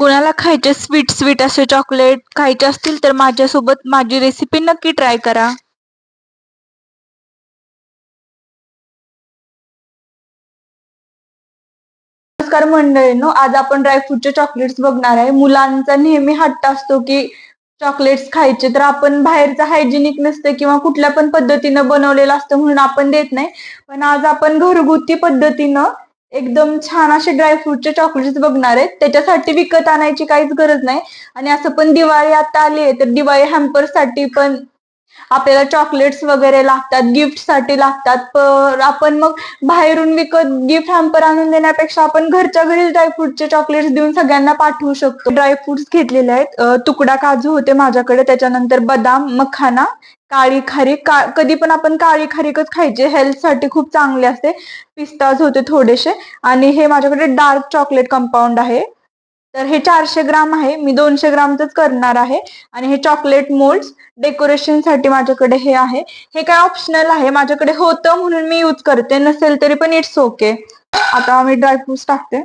कुणाला खायचे sweet sweet असे चॉकलेट खायचे असतील तर माझ्यासोबत माझी रेसिपी नक्की ट्राय करा. नमस्कार मंडळींनो आज आपण ड्रायफ्रूटचे चॉकलेट्स बघणार आहे. मुलांचा नेहमी हट्ट असतो की चॉकलेट्स खायचे तर आपण बाहेरचं हायजेनिक नसतं किंवा कुठल्या पण पद्धतीनं बनवलेलं असतं म्हणून आपण देत नाही. पण आज आपण घरगुती पद्धतीनं एकदम छान असे ड्रायफ्रूटचे चॉकलेट्स बघणार आहेत. त्याच्यासाठी विकत आणायची काहीच गरज नाही. आणि असं पण दिवाळी आता आली आहे तर दिवाळी हॅम्परसाठी पण आपल्याला चॉकलेट्स वगैरे लागतात गिफ्टसाठी लागतात. आपण मग बाहेरून विकत गिफ्ट हॅम्पर आणून देण्यापेक्षा आपण घरच्या घरी ड्रायफ्रूटचे चॉकलेट्स देऊन सगळ्यांना पाठवू शकतो. ड्रायफ्रुट्स घेतलेले आहेत. तुकडा काजू होते माझ्याकडे त्याच्यानंतर बदाम मखाना काळी खारीक का कधी पण आपण काळी खारीकच खायचे. हेल्थसाठी खूप चांगले असते. पिस्ताज होते थोडेसे. आणि हे माझ्याकडे डार्क चॉकलेट कंपाऊंड आहे. तर हे चारशे ग्राम आहे. मी दोनशे ग्रामचंच करणार आहे. आणि हे चॉकलेट मोल्ड डेकोरेशनसाठी माझ्याकडे हे आहे. हे काय ऑप्शनल आहे? माझ्याकडे होतं म्हणून मी यूज करते. नसेल तरी पण इट्स ओके आता मी ड्रायफ्रुट्स टाकते.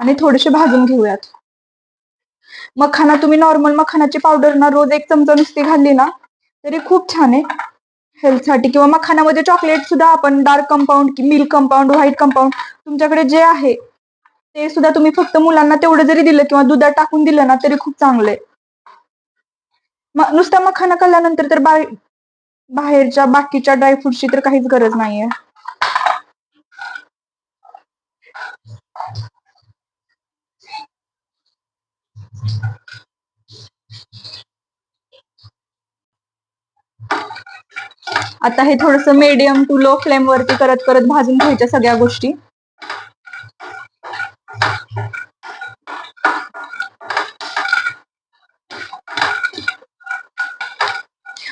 आणि थोडेसे भाजून घेऊयात. मखाना तुम्ही नॉर्मल मखानाची पावडर ना रोज एक चमचा नुसती घालली ना तरी खूप छान आहे. हेल्थसाठी किंवा मखानामध्ये चॉकलेट सुद्धा आपण dark compound milk compound white compound तुमच्याकडे जे आहे ते सुद्धा तुम्ही फक्त मुलांना तेवढं जरी दिलं किंवा दुधात टाकून दिलं ना तरी खूप चांगलं आहे. नुसता मखाना खाल्ल्यानंतर तर बा बाहेरच्या बाकीच्या ड्रायफ्रुटची तर काहीच गरज नाहीये. आता हे थोडस मीडियम टू लो फ्लेम वरती करत करत भाजून घ्यायच्या सगळ्या गोष्टी.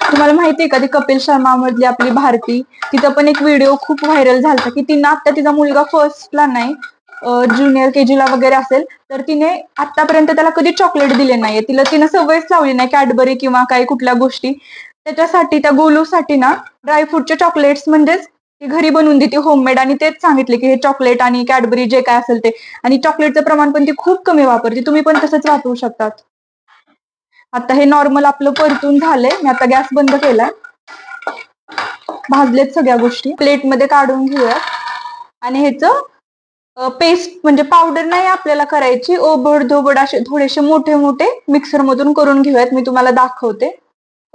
तुम्हाला माहितीये का ती कपिल शर्मा मधली आपली भारती तिचा पण एक व्हिडिओ खूप व्हायरल झाला की तिनं आता तिचा मुलगा फर्स्टला नाही ज्युनियर के जीला वगैरे असेल तर तिने आतापर्यंत त्याला कधी चॉकलेट दिले नाहीये. तिला तिनं सवयच लावली नाही कॅडबरी किंवा काही कुठल्या गोष्टी. त्याच्यासाठी त्या गोलूसाठी ना ड्रायफ्रूटचे चॉकलेट्स म्हणजेच ती घरी बनवून देते होममेड आणि तेच सांगितले की हे चॉकलेट आणि कॅडबरी जे काय असेल ते. आणि चॉकलेटचं प्रमाण पण ती खूप कमी वापरते. तुम्ही पण तसंच वापरू शकतात. आता हे नॉर्मल आपलं परतून झालंय. मी आता गॅस बंद केलाय. भाजलेत सगळ्या गोष्टी. प्लेटमध्ये काढून घेऊयात. आणि ह्याचं पेस्ट म्हणजे पावडर नाही आपल्याला करायची. ओबड धोबड असे थोडेसे मोठे मोठे मिक्सर मधून करून घेऊयात. मी तुम्हाला दाखवते.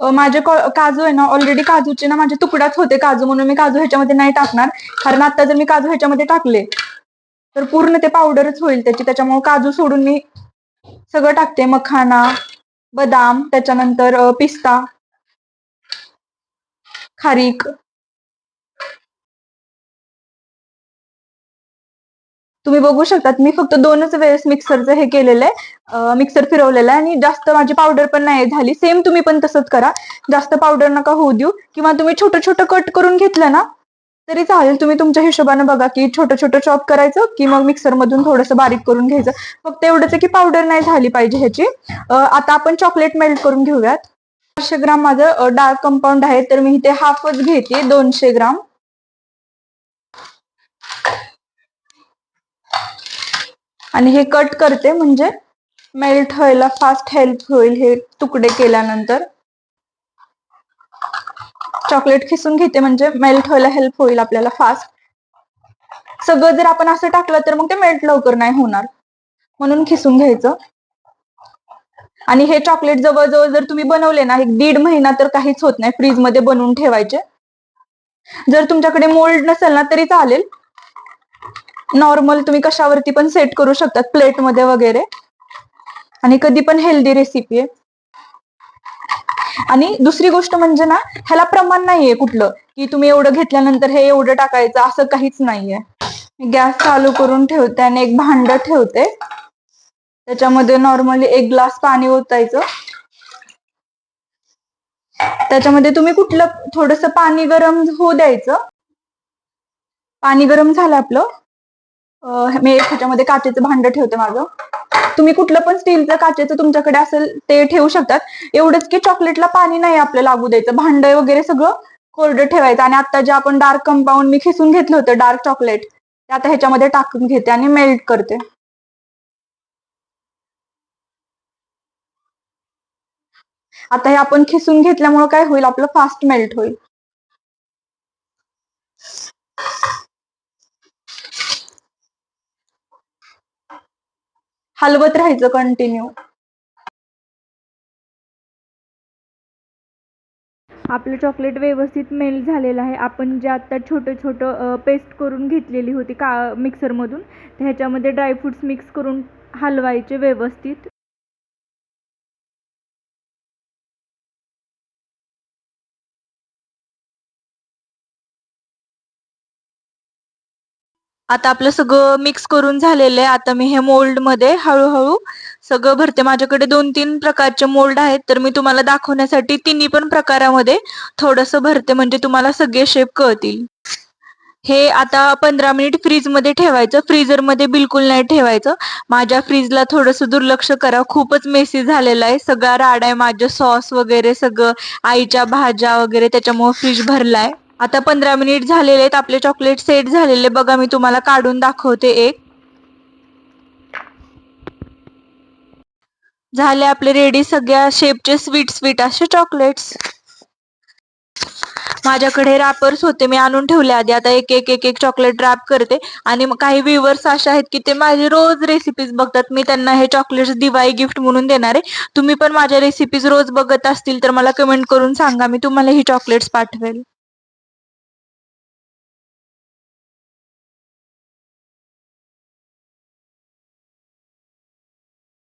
माझे काजू आहे ना ऑलरेडी काजूचे ना माझे तुकडाच होते काजू म्हणून मी काजू ह्याच्यामध्ये नाही टाकणार. कारण आता जर मी काजू ह्याच्यामध्ये टाकले तर पूर्ण ते पावडरच होईल त्याची. त्याच्यामुळे काजू सोडून मी सगळं टाकते. मखाना बदाम त्याच्यानंतर पिस्ता खारीक तुम्ही बघू शकतात मी फक्त दोनच वेळेस मिक्सरचं हे केलेलं आहे. मिक्सर फिरवलेलं आहे आणि जास्त माझी पावडर पण नाही झाली. सेम तुम्ही पण तसंच करा. जास्त पावडर नका होऊ देऊ. किंवा तुम्ही छोटं छोटं कट करून घेतलं ना तरी चालेल. तुम्ही तुमच्या हिशोबाने बघा की छोटं छोटं चॉप करायचं की मग मिक्सर मधून थोडंसं बारीक करून घ्यायचं. फक्त एवढंच आहे की पावडर नाही झाली पाहिजे ह्याची. आता आपण चॉकलेट मेल्ट करून घेऊयात. चारशे ग्राम माझं डार्क कंपाऊंड आहे तर मी इथे हाफच घेते दोनशे ग्राम. आणि हे कट करते म्हणजे मेल्ट व्हायला फास्ट हेल्प होईल हे तुकडे केल्यानंतर. चॉकलेट खिसून घेते म्हणजे मेल्ट व्हायला हेल्प होईल आपल्याला फास्ट सगळं जर आपण असं टाकलं तर मग ते मेल्ट लवकर नाही होणार. म्हणून खिसून घ्यायचं. आणि हे चॉकलेट जवळजवळ जर तुम्ही बनवले ना एक दीड महिना तर काहीच होत नाही. फ्रीजमध्ये बनवून ठेवायचे. जर तुमच्याकडे मोल्ड नसेल ना तरी चालेल. नॉर्मल तुम्ही कशावरती पण सेट करू शकतात प्लेटमध्ये वगैरे. आणि कधी पण हेल्दी रेसिपी आहे. आणि दुसरी गोष्ट म्हणजे ना ह्याला प्रमाण नाहीये कुठलं. की तुम्ही एवढं घेतल्यानंतर हे एवढं टाकायचं असं काहीच नाहीये. गॅस चालू करून ठेवते आणि एक भांड ठेवते. त्याच्यामध्ये नॉर्मली एक ग्लास पाणी ओतायचं. त्याच्यामध्ये तुम्ही कुठलं थोडस पाणी गरम होऊ द्यायचं. पाणी गरम झालं आपलं. मी एक ह्याच्यामध्ये काचेचं भांड ठेवते माझं. तुम्ही कुठलं पण स्टीलचं काचेचं तुमच्याकडे असेल ते ठेवू शकतात. एवढंच की चॉकलेटला पाणी नाही आपलं लागू द्यायचं. भांड वगैरे सगळं कोरडं ठेवायचं. आणि आता जे आपण डार्क कंपाऊंड मी खिसून घेतलं होतं डार्क चॉकलेट ते आता ह्याच्यामध्ये टाकून घेते आणि मेल्ट करते. आता हे आपण खिसून घेतल्यामुळे काय होईल? आपलं फास्ट मेल्ट होईल. हलवत राहायचं कंटिन्यू आपलं चॉकलेट व्यवस्थित मेल्ट झालेलं आहे. आपण जे आत्ता छोटं छोटं पेस्ट करून घेतलेली होती का मिक्सरमधून ह्याच्यामध्ये ड्रायफ्रूट्स मिक्स करून हलवायचे व्यवस्थित. आता आपलं सगळं मिक्स करून झालेलं आहे. आता मी हे मोल्डमध्ये हळूहळू सगळं भरते. माझ्याकडे दोन तीन प्रकारचे मोल्ड आहेत. तर मी तुम्हाला दाखवण्यासाठी तिन्ही पण प्रकारामध्ये थोडस भरते. म्हणजे तुम्हाला सगळे शेप कळतील. हे आता पंधरा मिनिट फ्रीजमध्ये ठेवायचं. फ्रीजरमध्ये बिलकुल नाही ठेवायचं. माझ्या फ्रीजला थोडस दुर्लक्ष करा. खूपच मेसी झालेला आहे. सगळा राड आहे. माझं सॉस वगैरे सगळं आईच्या भाज्या वगैरे त्याच्यामुळे फ्रीज भरलाय. आता पंधरा मिनिट झालेले आहेत आपले चॉकलेट सेट झालेले. बघा मी तुम्हाला काढून दाखवते एक. झाले आपले रेडी सगळ्या शेपचे स्वीट स्वीट असे चॉकलेट्स माझ्याकडे रॅपर्स होते मी आणून ठेवले आधी. आता एक एक एक एक चॉकलेट रॅप करते. आणि मग काही व्ह्युअर्स असे आहेत की ते माझे रोज रेसिपीज बघतात. मी त्यांना हे चॉकलेट्स दिवाळी गिफ्ट म्हणून देणार आहे. तुम्ही पण माझ्या रेसिपीज रोज बघत असतील तर मला कमेंट करून सांगा. मी तुम्हाला ही चॉकलेट्स पाठवेल.